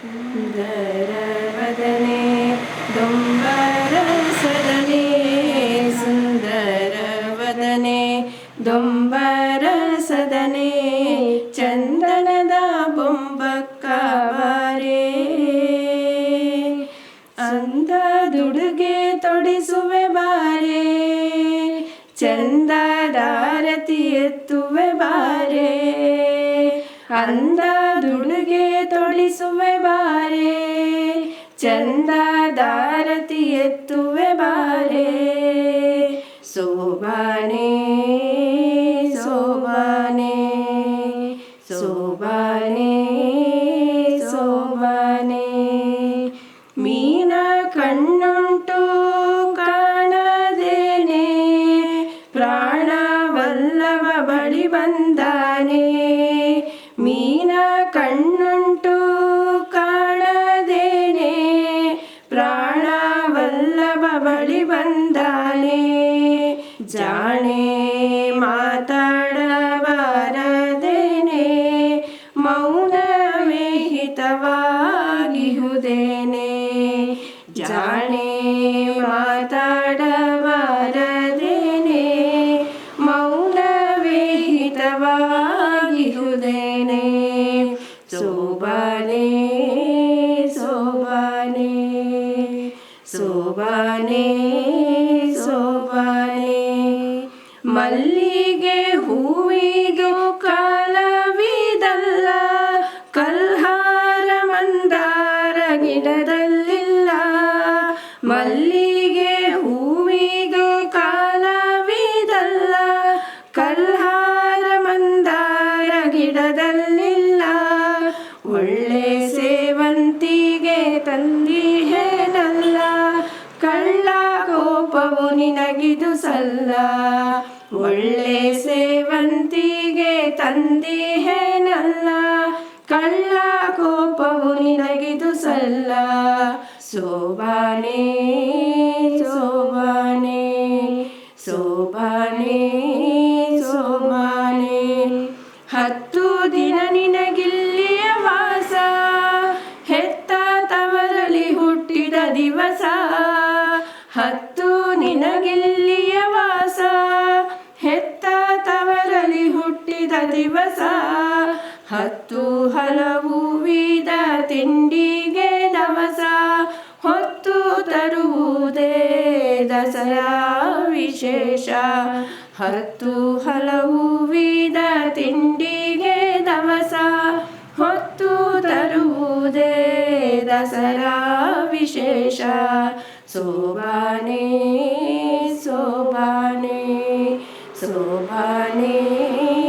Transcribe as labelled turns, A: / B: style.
A: ಸುಂದರವದನೆ ದೊಂಬರಸದನೆ ಸುಂದರವದನೆ ದೊಂಬರಸದನೆ ಚಂದನದ ಬೊಂಬಕ್ಕವರೇ. ಅಂದ ದುಡುಗೆ ತೊಡಿಸುವೆ ಬಾರೆ, ಚಂದದಾರತಿ ಎತ್ತುವೆ ಬಾರೆ. ಅಂದ ದುಡುಗೆ ತೊಡಿಸುವೆ ಬಾರೆ, ಚಂದದಾರತಿ ಎತ್ತುವೆ ಬಾರೆ. ಸೋಬಾನೆ ಸೋಬಾನೆ ಸೋಬಾನೆ ಸೋಬಾನೆ. ಮೀನ ಕಣ್ಣುಂಟು ಕಾಣದೇನೆ, ಪ್ರಾಣವಲ್ಲವ ಬಳಿ ಬಂದಾನೆ. ಮೀನ ಕಣ್ಣುಂಟು ಬಳಿ ಬಂದಾನೆ ಜಾಣೆ ಮಾತಾಡಬಾರದೇನೆ ಸೋಬಾನೆ ಸೋಪನೆ ಮಲ್ಲಿಗೆ ಹೂವಿಗೆ ಕಾಲವಿದಲ್ಲ, ಕಲ್ಹಾರ ಮಂದಾರ ಗಿಡದಲ್ಲಿಲ್ಲ. ಮಲ್ಲಿಗೆ ಹೂವಿಗೆ ಕಾಲವಿದಲ್ಲ, ಕಲ್ಹಾರ ಮಂದಾರ ಗಿಡದಲ್ಲಿಲ್ಲ. ಒಳ್ಳೆ ಸೇವಂತಿಗೆ ತಂದಿಹೇನಲ್ಲ ನಿನಗಿದು ಸಲ್ಲ. ಒಳ್ಳೆ ಸೇವಂತಿಗೆ ತಂದಿಹೇನಲ್ಲ. ಕಳ್ಳ ಕೋಪವು ನಿನಗಿದು ಸಲ್ಲ. ಸೋಬಾನೆ ಸೋಬಾನೆ ಸೋಬಾನೆ ಸೋಬಾನೆ. ಹತ್ತು ದಿನ ನಿನಗಿಲ್ಲಿಯ ವಾಸ. ಹೆತ್ತ ತವರಲ್ಲಿ ಹುಟ್ಟಿದ ದಿವಸ. ಹತ್ತು ದಿವಸ ಹತ್ತು ಹಲವು ವಿಧ ತಿಂಡಿಗೆ ದವಸ. ಹೊತ್ತು ತರುವುದೇ ದಸರಾ ವಿಶೇಷ. ಹತ್ತು ಹಲವು ವಿಧ ತಿಂಡಿಗೆ ದವಸ. ಹೊತ್ತು ತರುವುದೇ ದಸರಾ ವಿಶೇಷ. ಸೋಬಾನೆ ಸೋಬಾನೆ ಸೋಬಾನೆ.